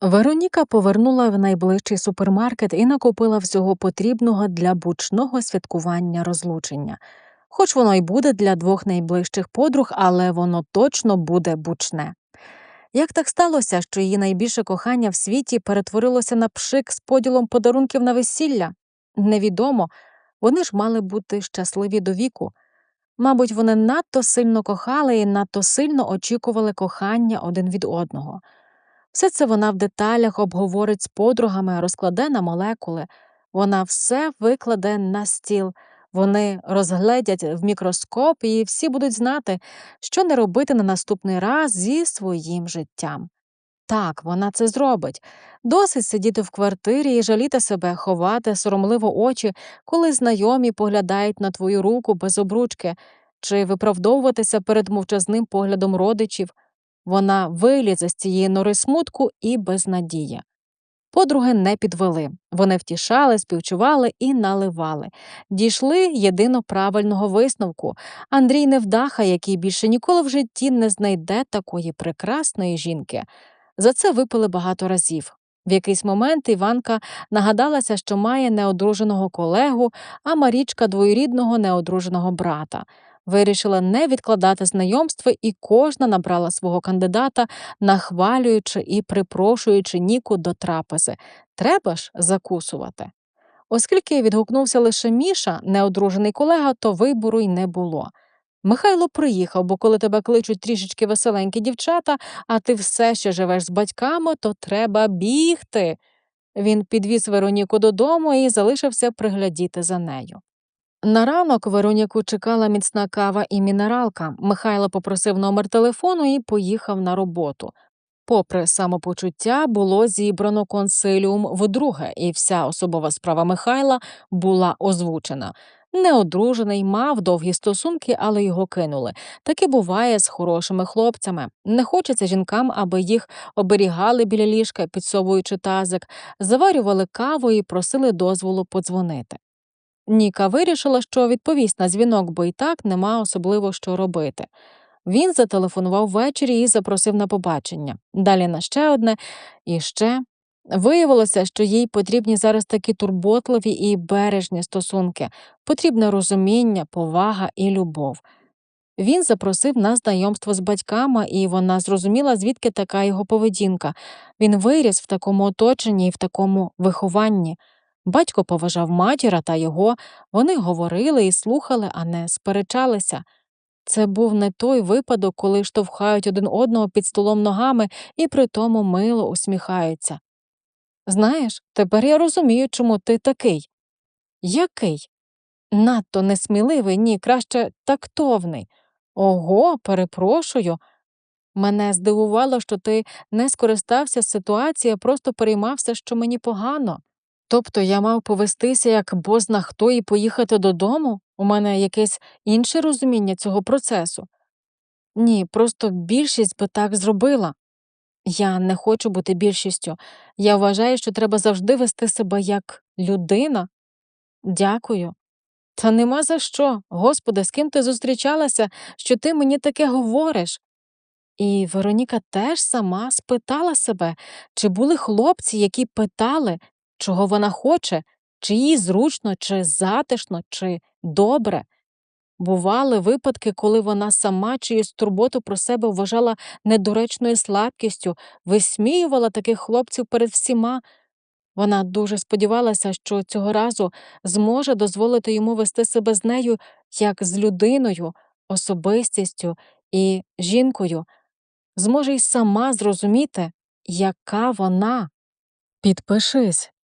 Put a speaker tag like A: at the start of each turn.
A: Вероніка повернула в найближчий супермаркет і накупила всього потрібного для бучного святкування розлучення. Хоч воно й буде для двох найближчих подруг, але воно точно буде бучне. Як так сталося, що її найбільше кохання в світі перетворилося на пшик з поділом подарунків на весілля? Невідомо, вони ж мали бути щасливі до віку. Мабуть, вони надто сильно кохали і надто сильно очікували кохання один від одного. Все це вона в деталях обговорить з подругами, розкладе на молекули. Вона все викладе на стіл. Вони розгледять в мікроскоп і всі будуть знати, що не робити на наступний раз зі своїм життям. Так, вона це зробить. Досить сидіти в квартирі і жаліти себе, ховати соромливо очі, коли знайомі поглядають на твою руку без обручки, чи виправдовуватися перед мовчазним поглядом родичів. Вона вилізе з цієї нори смутку і безнадії. Подруги не підвели. Вони втішали, співчували і наливали. Дійшли єдино правильного висновку. Андрій невдаха, який більше ніколи в житті не знайде такої прекрасної жінки. За це випили багато разів. В якийсь момент Іванка нагадалася, що має неодруженого колегу, а Марічка двоюрідного неодруженого брата. Вирішила не відкладати знайомства, і кожна набрала свого кандидата, нахвалюючи і припрошуючи Ніку до трапези. Треба ж закусувати. Оскільки відгукнувся лише Міша, неодружений колега, то вибору й не було. Михайло приїхав, бо коли тебе кличуть трішечки веселенькі дівчата, а ти все ще живеш з батьками, то треба бігти. Він підвіз Вероніку додому і залишився приглядіти за нею. На ранок Вероніку чекала міцна кава і мінералка. Михайло попросив номер телефону і поїхав на роботу. Попри самопочуття, було зібрано консиліум вдруге, і вся особова справа Михайла була озвучена. Неодружений, мав довгі стосунки, але його кинули. Таке буває з хорошими хлопцями. Не хочеться жінкам, аби їх оберігали біля ліжка, підсовуючи тазик, заварювали каву і просили дозволу подзвонити. Ніка вирішила, що відповість на дзвінок, бо й так нема особливо що робити. Він зателефонував ввечері і запросив на побачення. Далі на ще одне і ще. Виявилося, що їй потрібні зараз такі турботливі і бережні стосунки, потрібне розуміння, повага і любов. Він запросив на знайомство з батьками, і вона зрозуміла, звідки така його поведінка. Він виріс в такому оточенні і в такому вихованні. Батько поважав матіра та його, вони говорили і слухали, а не сперечалися. Це був не той випадок, коли штовхають один одного під столом ногами і при тому мило усміхаються. Знаєш, тепер я розумію, чому ти такий. Який? Надто несміливий, ні, краще тактовний. Ого, перепрошую. Мене здивувало, що ти не скористався з ситуації, а просто переймався, що мені погано. Тобто я мав повестися як бозна хто і поїхати додому? У мене якесь інше розуміння цього процесу? Ні, просто більшість би так зробила. Я не хочу бути більшістю. Я вважаю, що треба завжди вести себе як людина. Дякую. Та нема за що. Господи, з ким ти зустрічалася, що ти мені таке говориш? І Вероніка теж сама спитала себе, чи були хлопці, які питали, чого вона хоче, чи їй зручно, чи затишно, чи добре. Бували випадки, коли вона сама чиюсь турботу про себе вважала недоречною слабкістю, висміювала таких хлопців перед всіма. Вона дуже сподівалася, що цього разу зможе дозволити йому вести себе з нею як з людиною, особистістю і жінкою, зможе й сама зрозуміти, яка вона. Підпишись,